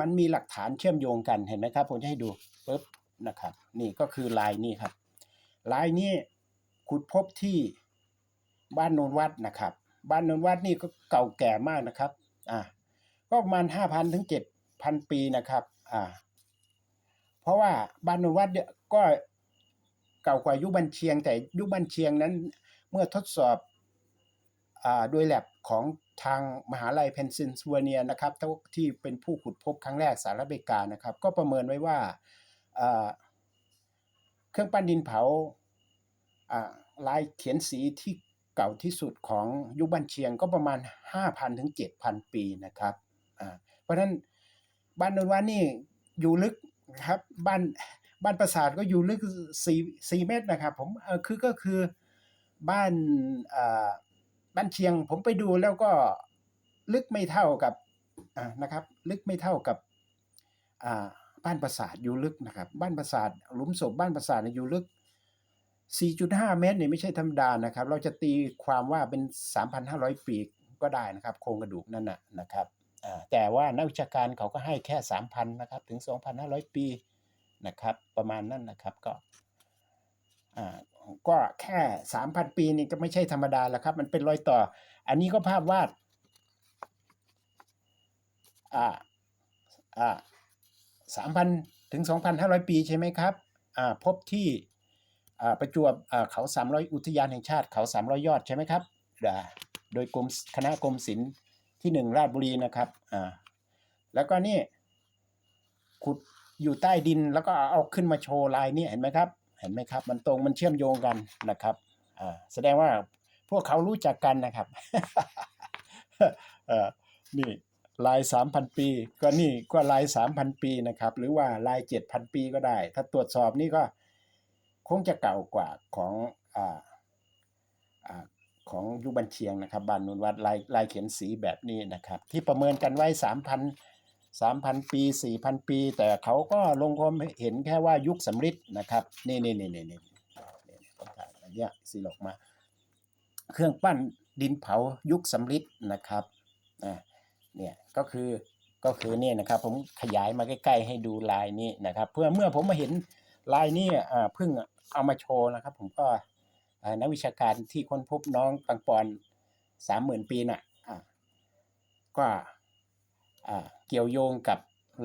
มันมีหลักฐานเชื่อมโยงกันเห็นไหมครับ ผมจะให้ดูปุ๊บนะครับ นี่ก็คือลายนี้ครับลายนี้ขุดพบที่บ้านโนนวัดนะครับ บ้านโนนวัดนี่ก็เก่าแก่มากนะครับ อ่าก็ประมาณห้าพันถึงเจ็ดพันปีนะครับ อ่า เพราะว่าบ้านโนนวัดเนี่ยก็เก่ากว่ายุคบันเชียง แต่ยุคบันเชียงนั้น เมื่อทดสอบอ่าโดยแลบของ ทางมหาลัยเพนซิลเวเนียนะครับที่เป็นผู้ขุดพบครั้งแรกสหรัฐอเมริกานะครับ ก็ประเมินไว้ว่าเครื่องปั้นดินเผาลายเขียนสีที่เก่าที่สุดของยุคบันเชียงก็ประมาณ 5,000 ถึง 7,000 ปีนะครับเพราะฉะนั้นบ้านนนวานี่อยู่ลึกครับบ้านบ้านปราสาทก็อยู่ลึก4 4เมตรนะครับผมคือก็คือบ้านอ บ้านเชียงผมไปดูแล้วก็ลึกไม่เท่ากับนะครับ ลึกไม่เท่ากับบ้านปราสาทอยู่ลึกนะครับ บ้านปราสาทหลุมศพบ้านปราสาทยอยู่ลึก 4.5 เมตรเนี่ยไม่ใช่ธรรมดานะครับ เราจะตีความว่าเป็น 3,500 ปีก็ได้นะครับ โครงกระดูกนั่นนะนะครับแต่ว่านักวิชาการเขาก็ให้แค่ 3,000นะครับถึง 2,500 ปีนะครับ ประมาณนั้นนะครับก็ ก็แค่ 3,000 ปีนี่ก็ไม่ใช่ธรรมดาแล้วครับ มันเป็นรอยต่อ อันนี้ก็ภาพวาดอ่าอ่า3,000ถึง 2,500 ปีใช่ไหมครับอ่าพบที่อ่าประจวบอ่าเขา 300 อุทยานแห่งชาติเขา 300 ยอดใช่ไหมครับอ่าโดยกรมคณะกรมศิลป์ที่ 1 ราชบุรีนะครับอ่าแล้วก็นี่ขุดอยู่ใต้ดินแล้วก็เอาขึ้นมาโชว์ลายนี่เห็นไหมครับ เห็นไหมครับ มันตรงมันเชื่อมโยงกันนะครับอ่าแสดงว่าพวกเขารู้จักกันนะครับเอ่อนี่ลาย 3,000 ปี ก็นี่ก็ลาย 3,000 ปีนะครับ หรือว่าลาย 7,000 ปีก็ได้ ถ้าตรวจสอบนี่ก็คงจะเก่ากว่าของอ่าอ่าของยุคบันเชียงนะครับบ้านนุนวัดลายลายเขียนสีแบบนี้นะครับ ที่ประเมินกันไว้ 3,000 3,000 ปี 4,000 ปี แต่เขาก็ลงความเห็นแค่ว่ายุคสำริดนะครับ นี่นี่นี่นี่นี่นี่ผมถ่ายอันเนี้ยสีออกมา เครื่องปั้นดินเผายุคสำริดนะครับอ่าเนี่ยก็คือก็คือเนี่ยนะครับผมขยายมาใกล้ ๆ ให้ดูลายนี้นะครับ เพื่อเมื่อผมมาเห็นลายนี้อ่าเพิ่งเอามาโชว์นะครับ ผมก็นักวิชาการที่ค้นพบน้องปังปอนสามหมื่นปีน่ะอ่าก็อ่า กี่ยวโยงกับ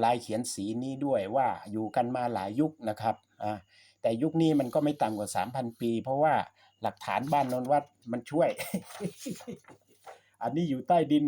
ลายเขียนสีนี้ด้วยว่าอยู่กันมาหลายยุคนะครับอ่าแต่ยุคนี้มันก็ไม่ต่ำกว่า 3,000 ปี เพราะว่าหลักฐานบ้านนนวัดมันช่วย อันนี้อยู่ใต้ดิน